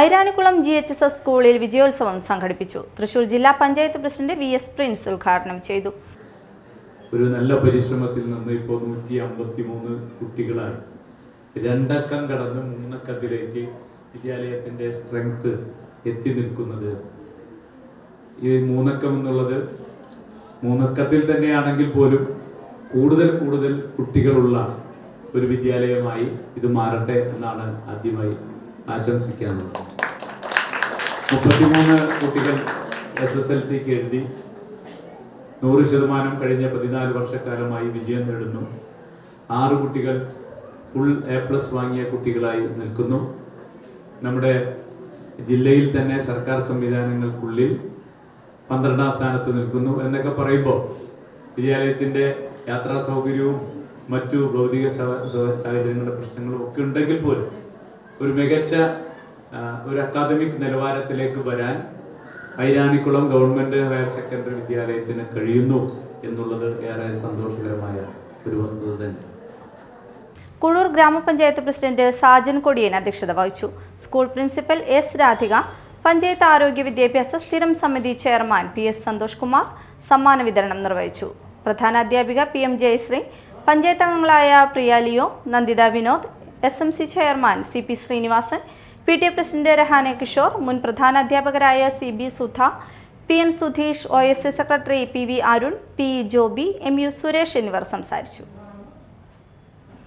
Airanikkulam G H S S സ്കൂളിൽ വിജയോത്സവം സംഘടിപ്പിച്ചു. തൃശൂർ ജില്ലാ panchayat president V S Prince ഉദ്ഘാടനം ചെയ്തു. ഒരു നല്ല പരിശ്രമത്തിൽ നിന്ന് ഇപ്പോൾ നൂറ്റി അമ്പത്തി മൂന്ന് കുട്ടികളായി. രണ്ടക്കം കടന്ന് മൂന്നക്കത്തിലേക്ക് വിദ്യാലയത്തിന്റെ സ്ട്രെങ്ത് എത്തി നിൽക്കുന്നത്. ഈ മൂന്നക്കം എന്നുള്ളത് മൂന്നക്കത്തിൽ തന്നെയാണെങ്കിൽ പോലും കൂടുതൽ കൂടുതൽ കുട്ടികളുള്ള ഒരു വിദ്യാലയമായി ഇത് മാറട്ടെ എന്നാണ് ആദ്യമായി ആശംസിക്കാനുള്ളത് മുപ്പത്തിമൂന്ന് കുട്ടികൾ എസ് എസ് എൽ സിക്ക് എഴുതി. നൂറ് ശതമാനം കഴിഞ്ഞ പതിനാല് വർഷക്കാലമായി വിജയം നേടുന്നു. ആറ് കുട്ടികൾ ഫുൾ എ പ്ലസ് വാങ്ങിയ കുട്ടികളായി നിൽക്കുന്നു. നമ്മുടെ ജില്ലയിൽ തന്നെ സർക്കാർ സംവിധാനങ്ങൾക്കുള്ളിൽ പന്ത്രണ്ടാം സ്ഥാനത്ത് നിൽക്കുന്നു എന്നൊക്കെ പറയുമ്പോൾ വിദ്യാലയത്തിന്റെ യാത്രാ സൗകര്യവും മറ്റു ഭൗതിക സാഹചര്യങ്ങളുടെ പ്രശ്നങ്ങളും ഒക്കെ ഉണ്ടെങ്കിൽ പോലും ഒരു മികച്ച ഒരു അക്കാദമിക് നിലവാരത്തിലേക്ക് വരാൻ ഐരാണിക്കുളം ഗവൺമെന്റ് ഹയർ സെക്കൻഡറി വിദ്യാലയത്തിന് കഴിയുന്നു എന്നുള്ളത് ഏറെ സന്തോഷകരമായ ഒരു വസ്തുത തന്നെ. കുഴൂർ ഗ്രാമപഞ്ചായത്ത് പ്രസിഡന്റ് സാജൻ കൊടിയൻ അധ്യക്ഷത വഹിച്ചു. School principal S Radhika panchayat ആരോഗ്യ വിദ്യാഭ്യാസ സ്ഥിരം സമിതി chairman P S Santhosh Kumar സമ്മാന വിതരണം നിർവഹിച്ചു. പ്രധാന അധ്യാപിക പി എം ജയശ്രീ പഞ്ചായത്ത് അംഗങ്ങളായ Priya Leo Nanditha Vinod S M C chairman C P Srinivasan P T A president Rehana Kishore മുൻ പ്രധാന അധ്യാപകരായ C B Sudha P N Sudheesh O S C secretary P V Arun P Joby M U Suresh എന്നിവർ സംസാരിച്ചു.